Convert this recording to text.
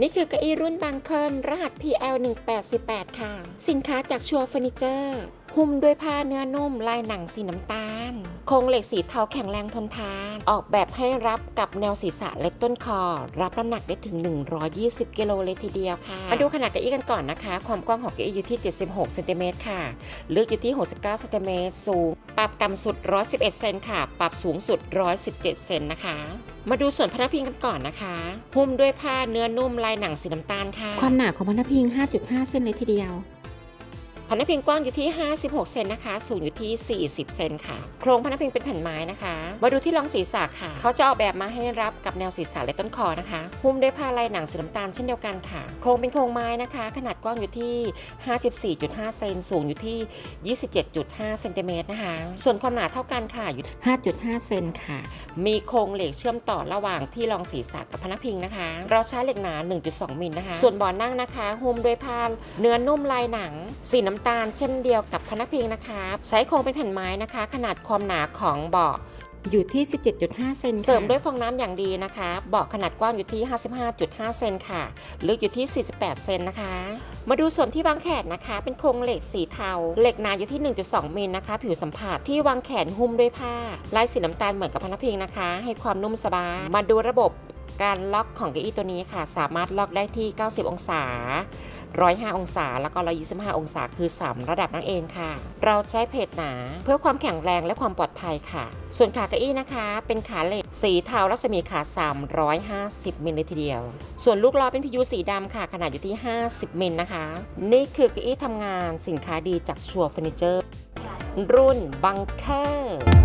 นี่คือเก้าอี้รุ่นบางเคิลรหัส PL 188ค่ะ สินค้าจากชัวร์เฟอร์นิเจอร์ หุ้มด้วยผ้าเนื้อนุ่มลายหนังสีน้ำตาล โครงเหล็กสีเทาแข็งแรงทนทาน ออกแบบให้รับกับแนวศีรษะเล็กต้นคอ รับน้ำหนักได้ถึง 120 กิโลเลยทีเดียวค่ะ มาดูขนาดเก้าอี้กันก่อนนะคะ ความกว้างของเก้าอี้อยู่ที่ 76เซนติเมตรค่ะ ลึกอยู่ที่ 69เซนติเมตร สูง ปรับต่ำสุด 111เซนค่ะ ปรับสูงสุด 117เซนนะคะมาดูส่วนพนักพิงกันก่อนนะคะหุ้มด้วยผ้าเนื้อนุ่มลายหนังสีน้ำตาลค่ะ ความหนาของพนักพิง 5.5เซนเลยทีเดียว พนักพิงกว้างอยู่ที่ 56 เซนนะคะ สูงอยู่ที่ 40 เซนค่ะ โครงพนักพิงเป็นแผ่นไม้นะคะ มาดูที่รองศีรษะค่ะ เขาจะออกแบบมาให้รับกับแนวศีรษะและต้นคอนะคะ หุ้มด้วยผ้าลายหนังสีน้ำตาลเช่นเดียวกันค่ะ โครงเป็นโครงไม้นะคะ ขนาดกว้างอยู่ที่ 54.5 เซน สูงอยู่ที่ 27.5 เซนติเมตรนะคะ ส่วนความหนาเท่ากันค่ะ อยู่ 5.5 เซนค่ะ มีโครงเหล็กเชื่อมต่อระหว่างที่รองศีรษะกับพนักพิงนะคะ เราใช้เหล็กหนา 1.2 มิลนะคะ ส่วนบาะนั่งนะคะ หุ้มด้วยผ้าเนื้อนุ่มลายหนังสีน้ำตาลเช่นเดียวกับพนักพิงนะคะ ใช้โครงเป็นแผ่นไม้นะคะ ขนาดความหนาของเบาะอยู่ที่ 17.5 เซนค่ะเสริมด้วยฟองน้ำอย่างดีนะคะ เบาะขนาดกว้างอยู่ที่ 55.5 เซนค่ะ ลึกอยู่ที่ 48 เซนนะคะ มาดูส่วนที่วางแขนนะคะ เป็นโครงเหล็กสีเทา เหล็กหนาอยู่ที่ 1.2 มิลนะคะ ผิวสัมผัสที่วางแขนหุ้มด้วยผ้า ลายสีน้ำตาลเหมือนกับพนักพิงนะคะ ให้ความนุ่มสบาย มาดูระบบการล็อกของเก้าอี้ตัวนี้ค่ะ สามารถล็อกได้ที่ 90 องศา 105 องศา แล้วก็ 125 องศา คือ 3 ระดับนั่นเองค่ะ เราใช้เพจหนาเพื่อความแข็งแรงและความปลอดภัยค่ะ ส่วนขาเก้าอี้นะคะ เป็นขาเหล็กสีเทารัศมีขา 350มิลเลยทีเดียว ส่วนลูกล้อเป็นพิยูสีดำค่ะ ขนาดอยู่ที่ 50มิลนะคะ นี่คือเก้าอี้ทำงานสินค้าดีจากชัวร์เฟอร์นิเจอร์รุ่นบังเคอร์